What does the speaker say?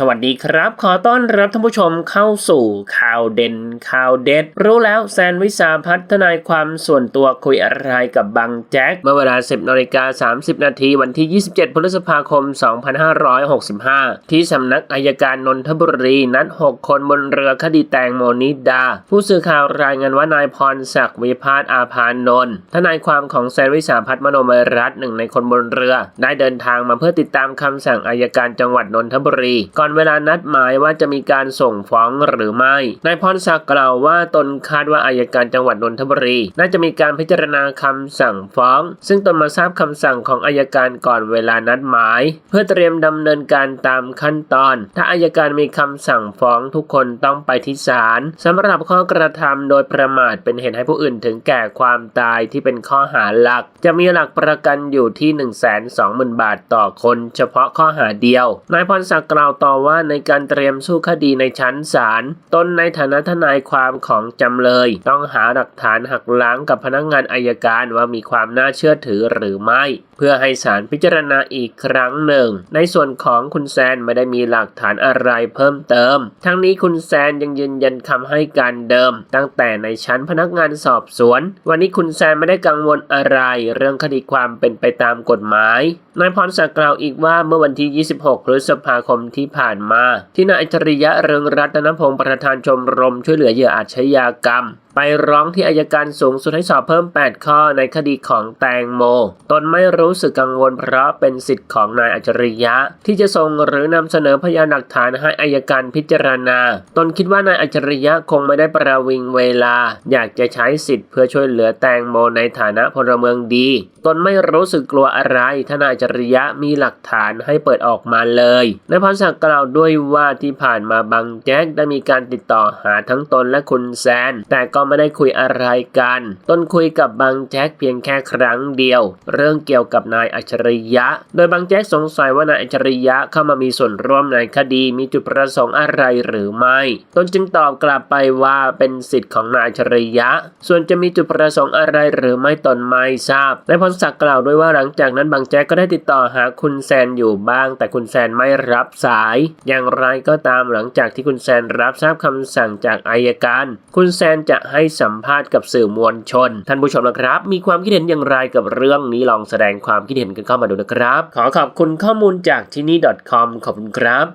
สวัสดีครับ ขอต้อนรับท่านผู้ชมเข้าสู่ข่าวเด่นข่าวเด็ด รู้แล้วแซนวิสาพัฒนายความส่วนตัวคุยอะไรกับบังแจ็คเมื่อเวลา 10นาฬิกา30 นาทีวันที่ 27 พฤษภาคม 2565 ที่สำนักอายการนนทบุรีนัด 6 คนบนเรือคดีแตงโมนิดา ผู้สื่อข่าวรายงานว่านายพรศักดิ์วิพาสอาพานนท์ทนายความของแซนวิสาพัฒน์มโนมยรัตน์หนึ่งในคนบนเรือ ได้เดินทางมาเพื่อติดตามคำสั่งอายการจังหวัดนนทบุรีก่อนเวลานัดหมายว่าจะมีการส่งฟ้องหรือไม่ นายพรศักดิ์กล่าวว่าตนคาดว่าอายการจังหวัดนนทบุรี น่าจะมีการพิจารณาคำสั่งฟ้อง ซึ่งตนมาทราบคำสั่งของอายการก่อนเวลานัดหมาย เพื่อเตรียมดำเนินการตามขั้นตอน ถ้าอายการมีคำสั่งฟ้องทุกคนต้องไปที่ศาลสำหรับข้อกระทำโดยประมาทเป็นเหตุให้ผู้อื่นถึงแก่ความตายที่เป็นข้อหาหลัก จะมีหลักประกันอยู่ที่ 1 2 0 0 0 0 บาทต่อคน เฉพาะข้อหาเดียวนายพรศักดิ์กล่าวต่อว่าในการเตรียมสู้คดีในชั้นศาลตนในฐานะทนายความของจำเลย ต้องหาหลักฐานหักล้างกับพนักงานอายการว่ามีความน่าเชื่อถือหรือไม่ เพื่อให้ศาลพิจารณาอีกครั้งหนึ่ง ในส่วนของคุณแซนไม่ได้มีหลักฐานอะไรเพิ่มเติม ทั้งนี้คุณแซนยังยืนยันคำให้การเดิม ตั้งแต่ในชั้นพนักงานสอบสวน วันนี้คุณแซนไม่ได้กังวลอะไร เรื่องคดีความเป็นไปตามกฎหมายนายพรศักดิ์กล่าวอีกว่าเมื่อวันที่ 26 พฤษภาคมที่ผ่านมา ที่นายอัจฉริยะเรืองรัตนพงศ์ประธานชมรมช่วยเหลือเหยื่ออาชญากรรม ไปร้องที่อายการสูงสุดให้สอบเพิ่ม 8 ข้อในคดีของแตงโม ตนไม่รู้สึกกังวลเพราะเป็นสิทธิ์ของนายอัจฉริยะ ที่จะส่งหรือนำเสนอพยานหลักฐานให้อายการพิจารณา ตนคิดว่านายอัจฉริยะคงไม่ได้ประวิงเวลา อยากจะใช้สิทธิ์เพื่อช่วยเหลือแตงโมในฐานะพลเมืองดี ตนไม่รู้สึกกลัวอะไรถ้านายอัจริยะมีหลักฐานให้เปิดออกมาเลยนายพรศักดิ์กล่าวด้วยว่าที่ผ่านมาบางแจ๊กได้มีการติดต่อหาทั้งตนและคุณแซน แต่ก็ไม่ได้คุยอะไรกัน ตนคุยกับบางแจ๊กเพียงแค่ครั้งเดียว เรื่องเกี่ยวกับนายอัจฉริยะ โดยบางแจ๊กสงสัยว่านายอัจฉริยะเข้ามามีส่วนร่วมในคดีมีจุดประสงค์อะไรหรือไม่ ตนจึงตอบกลับไปว่าเป็นสิทธิ์ของนายอัจฉริยะ ส่วนจะมีจุดประสงค์อะไรหรือไม่ตนไม่ทราบนายพรศักดิ์กล่าวด้วยว่าหลังจากนั้นบางแจ๊กก็ได้ติดต่อหาคุณแซนอยู่บ้าง แต่คุณแซนไม่รับสาย อย่างไรก็ตามหลังจากที่คุณแซนรับทราบคำสั่งจากอายการ คุณแซนจะใหให้สัมภาษณ์กับสื่อมวลชน ท่านผู้ชมนะครับ มีความคิดเห็นอย่างไรกับเรื่องนี้ลองแสดงความคิดเห็นกันเข้ามาดูนะครับ ขอขอบคุณข้อมูลจากที่นี่ .com ขอบคุณครับ